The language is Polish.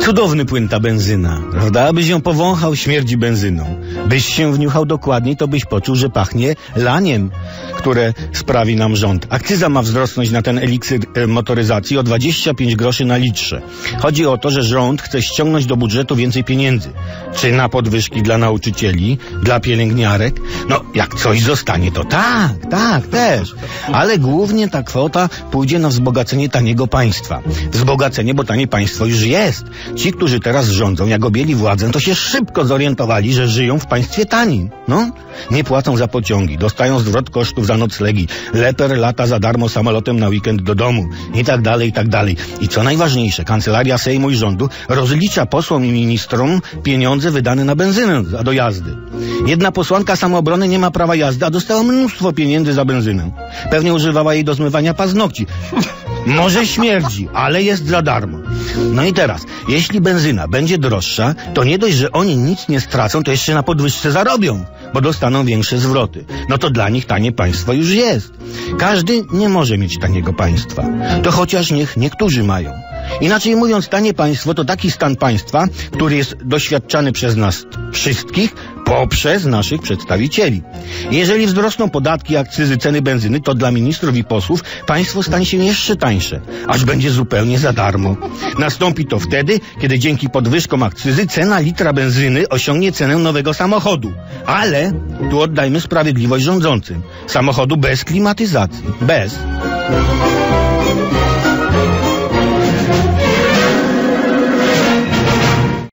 Cudowny płyn ta benzyna, prawda? Byś ją powąchał, śmierdzi benzyną. Byś się wniuchał dokładniej, to byś poczuł, że pachnie laniem, które sprawi nam rząd. Akcyza ma wzrosnąć na ten eliksir e, motoryzacji o 25 groszy na litrze. Chodzi o to, że rząd chce ściągnąć do budżetu więcej pieniędzy. Czy na podwyżki dla nauczycieli, dla pielęgniarek? No, jak coś zostanie, to tak, tak, też. Ale głównie ta kwota pójdzie na wzbogacenie taniego państwa. Wzbogacenie, bo tanie państwo już jest. Ci, którzy teraz rządzą, jak objęli władzę, to się szybko zorientowali, że żyją w państwie tanim. No, nie płacą za pociągi, dostają zwrot kosztów za noclegi, leper lata za darmo samolotem na weekend do domu i tak dalej, i tak dalej. I co najważniejsze, kancelaria Sejmu i rządu rozlicza posłom i ministrom pieniądze wydane na benzynę do jazdy. Jedna posłanka samoobrony nie ma prawa jazdy, a dostała mnóstwo pieniędzy za benzynę. Pewnie używała jej do zmywania paznokci. Może śmierdzi, ale jest za darmo. No i teraz, jeśli benzyna będzie droższa, to nie dość, że oni nic nie stracą, to jeszcze na podwyżce zarobią, bo dostaną większe zwroty. No to dla nich tanie państwo już jest. Każdy nie może mieć taniego państwa. To chociaż niech niektórzy mają. Inaczej mówiąc, tanie państwo to taki stan państwa, który jest doświadczany przez nas wszystkich poprzez naszych przedstawicieli. Jeżeli wzrosną podatki, akcyzy, ceny benzyny, to dla ministrów i posłów państwo stanie się jeszcze tańsze, aż będzie zupełnie za darmo. Nastąpi to wtedy, kiedy dzięki podwyżkom akcyzy cena litra benzyny osiągnie cenę nowego samochodu. Ale tu oddajmy sprawiedliwość rządzącym. Samochodu bez klimatyzacji. Bez.